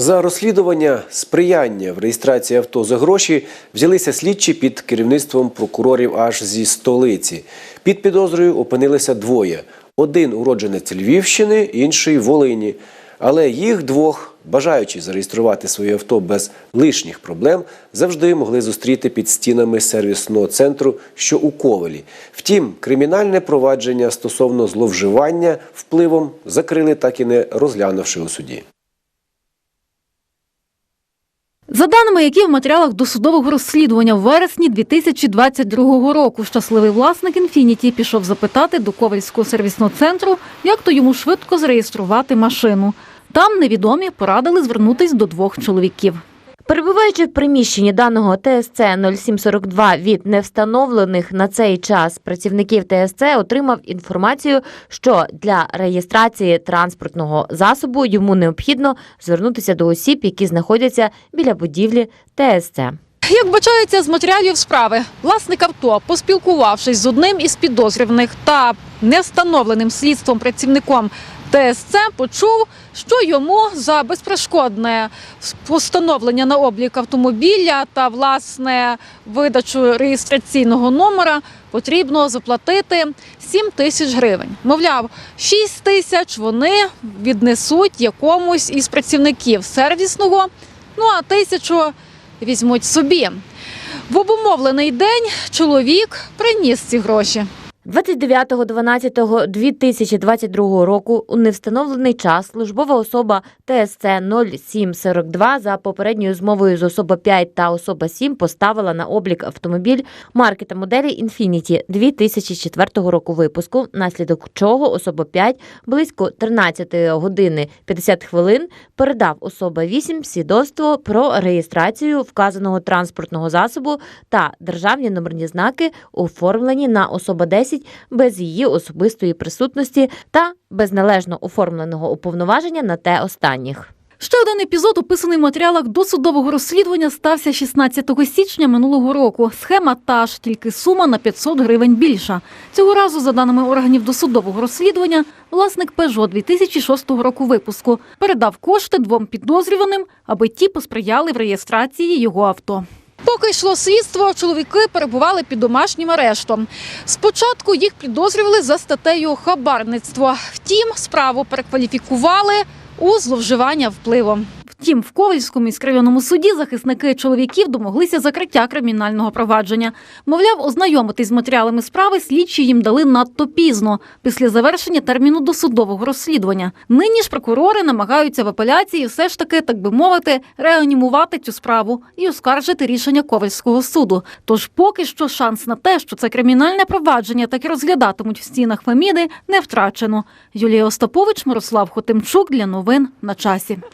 За розслідування сприяння в реєстрації авто за гроші взялися слідчі під керівництвом прокурорів аж зі столиці. Під підозрою опинилися двоє: один уродженець Львівщини, інший Волині. Але їх двох, бажаючи зареєструвати своє авто без лишніх проблем, завжди могли зустріти під стінами сервісного центру, що у Ковелі. Втім, кримінальне провадження стосовно зловживання впливом закрили, так і не розглянувши у суді. За даними, які в матеріалах досудового розслідування в вересні 2022 року, щасливий власник «Інфініті» пішов запитати до Ковальського сервісного центру, як то йому швидко зареєструвати машину. Там невідомі порадили звернутись до двох чоловіків. Перебуваючи в приміщенні даного ТСЦ 0742 від невстановлених на цей час працівників ТСЦ отримав інформацію, що для реєстрації транспортного засобу йому необхідно звернутися до осіб, які знаходяться біля будівлі ТСЦ. Як бачається з матеріалів справи, власник авто, поспілкувавшись з одним із підозрюваних та невстановленим слідством працівником ТСЦ, почув, що йому за безперешкодне постановлення на облік автомобіля та власне видачу реєстраційного номера потрібно заплатити 7 тисяч гривень. Мовляв, 6 тисяч вони віднесуть якомусь із працівників сервісного, ну а тисячу візьмуть собі. В обумовлений день чоловік приніс ці гроші. 29.12.2022 року у невстановлений час службова особа ТСЦ 0742 за попередньою змовою з особа 5 та особа 7 поставила на облік автомобіль марки та моделі Infiniti 2004 року випуску, наслідок чого особа 5 близько 13 години 50 хвилин передав особа 8 свідоцтво про реєстрацію вказаного транспортного засобу та державні номерні знаки, оформлені на особа 10 без її особистої присутності та без належно оформленого уповноваження на те останніх. Ще один епізод, описаний в матеріалах досудового розслідування, стався 16 січня минулого року. Схема та ж, тільки сума на 500 гривень більша. Цього разу, за даними органів досудового розслідування, власник Peugeot 2006 року випуску передав кошти двом підозрюваним, аби ті посприяли в реєстрації його авто. Поки йшло слідство, чоловіки перебували під домашнім арештом. Спочатку їх підозрювали за статтею хабарництво. Втім, справу перекваліфікували у зловживання впливом. Втім, в Ковальському міськрайонному суді захисники чоловіків домоглися закриття кримінального провадження. Мовляв, ознайомитись з матеріалами справи слідчі їм дали надто пізно, після завершення терміну досудового розслідування. Нині ж прокурори намагаються в апеляції все ж таки, так би мовити, реанімувати цю справу і оскаржити рішення Ковальського суду. Тож поки що шанс на те, що це кримінальне провадження таки розглядатимуть в стінах Феміди, не втрачено. Юлія Остапович, Мирослав Хотимчук для новин на часі.